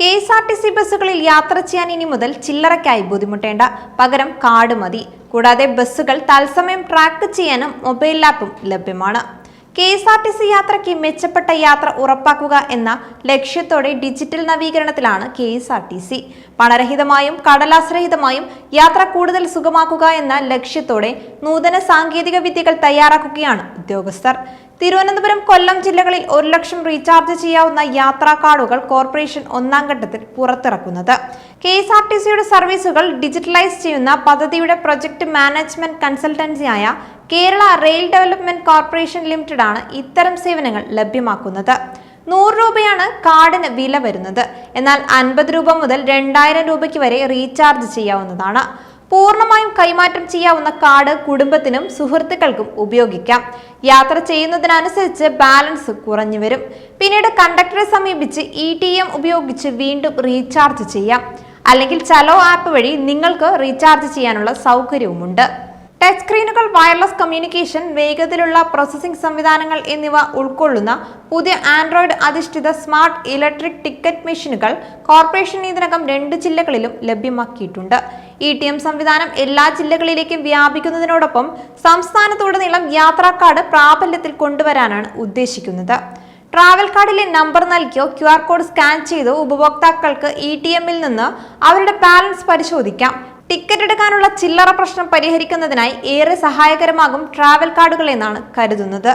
K S R T C ബസ്സുകളിൽ യാത്ര ചെയ്യാൻ ഇനി മുതൽ ചില്ലറയ്ക്കായി ബുദ്ധിമുട്ടേണ്ട. പകരം കാർഡ് മതി. കൂടാതെ ബസ്സുകൾ തത്സമയം ട്രാക്ക് ചെയ്യാനും മൊബൈൽ ആപ്പും ലഭ്യമാണ്. K S R T C യാത്രയ്ക്ക് മെച്ചപ്പെട്ട യാത്ര ഉറപ്പാക്കുക എന്ന ലക്ഷ്യത്തോടെ digital നവീകരണത്തിലാണ് K S R T C. പണരഹിതമായും കടലാസ്രഹിതമായും യാത്ര കൂടുതൽ സുഗമാക്കുക എന്ന ലക്ഷ്യത്തോടെ നൂതന സാങ്കേതിക വിദ്യകൾ തയ്യാറാക്കുകയാണ് ഉദ്യോഗസ്ഥർ. തിരുവനന്തപുരം കൊല്ലം ജില്ലകളിൽ ഒരു ലക്ഷം റീചാർജ് ചെയ്യാവുന്ന യാത്രാ കാർഡുകൾ കോർപ്പറേഷൻ ഒന്നാം ഘട്ടത്തിൽ പുറത്തിറക്കുന്നത്. കെ എസ് ആർ ടി സിയുടെ സർവീസുകൾ ഡിജിറ്റലൈസ് ചെയ്യുന്ന പദ്ധതിയുടെ project management കൺസൾട്ടൻസിയായ Kerala rail development corporation limited ആണ് ഇത്തരം സേവനങ്ങൾ ലഭ്യമാക്കുന്നത്. നൂറ് രൂപയാണ് കാർഡിന് വില വരുന്നത്. എന്നാൽ അൻപത് രൂപ മുതൽ രണ്ടായിരം രൂപയ്ക്ക് വരെ റീചാർജ് ചെയ്യാവുന്നതാണ്. പൂർണമായും കൈമാറ്റം ചെയ്യാവുന്ന കാർഡ് കുടുംബത്തിനും സുഹൃത്തുക്കൾക്കും ഉപയോഗിക്കാം. യാത്ര ചെയ്യുന്നതിനനുസരിച്ച് ബാലൻസ് കുറഞ്ഞു വരും. പിന്നീട് കണ്ടക്ടറെ സമീപിച്ച് ഇ ഉപയോഗിച്ച് വീണ്ടും റീചാർജ് ചെയ്യാം. അല്ലെങ്കിൽ ചലോ ആപ്പ് വഴി നിങ്ങൾക്ക് റീചാർജ് ചെയ്യാനുള്ള സൗകര്യവുമുണ്ട്. ടച്ച് സ്ക്രീനുകൾ വയർലെസ് കമ്മ്യൂണിക്കേഷൻ വേഗത്തിലുള്ള പ്രോസസ്സിംഗ് സംവിധാനങ്ങൾ എന്നിവ ഉൾക്കൊള്ളുന്ന പുതിയ ആൻഡ്രോയിഡ് അധിഷ്ഠിത സ്മാർട്ട് ഇലക്ട്രിക് ടിക്കറ്റ് മെഷീനുകൾ കോർപ്പറേഷൻ ഇതിനകം രണ്ട് ജില്ലകളിലും ലഭ്യമാക്കിയിട്ടുണ്ട്. ഇ ടി എം സംവിധാനം എല്ലാ ജില്ലകളിലേക്കും വ്യാപിക്കുന്നതിനോടൊപ്പം സംസ്ഥാനത്തുടനീളം യാത്രാ കാർഡ് പ്രാബല്യത്തിൽ കൊണ്ടുവരാനാണ് ഉദ്ദേശിക്കുന്നത്. ട്രാവൽ കാർഡിലെ നമ്പർ നൽകിയോ ക്യു ആർ കോഡ് സ്കാൻ ചെയ്തോ ഉപഭോക്താക്കൾക്ക് ഇ ടി എമ്മിൽ നിന്ന് അവരുടെ ബാലൻസ് പരിശോധിക്കാം. ടിക്കറ്റ് എടുക്കാനുള്ള ചില്ലറ പ്രശ്നം പരിഹരിക്കുന്നതിനായി ഏറെ സഹായകരമാകും ട്രാവൽ കാർഡുകൾ എന്നാണ് കരുതുന്നത്.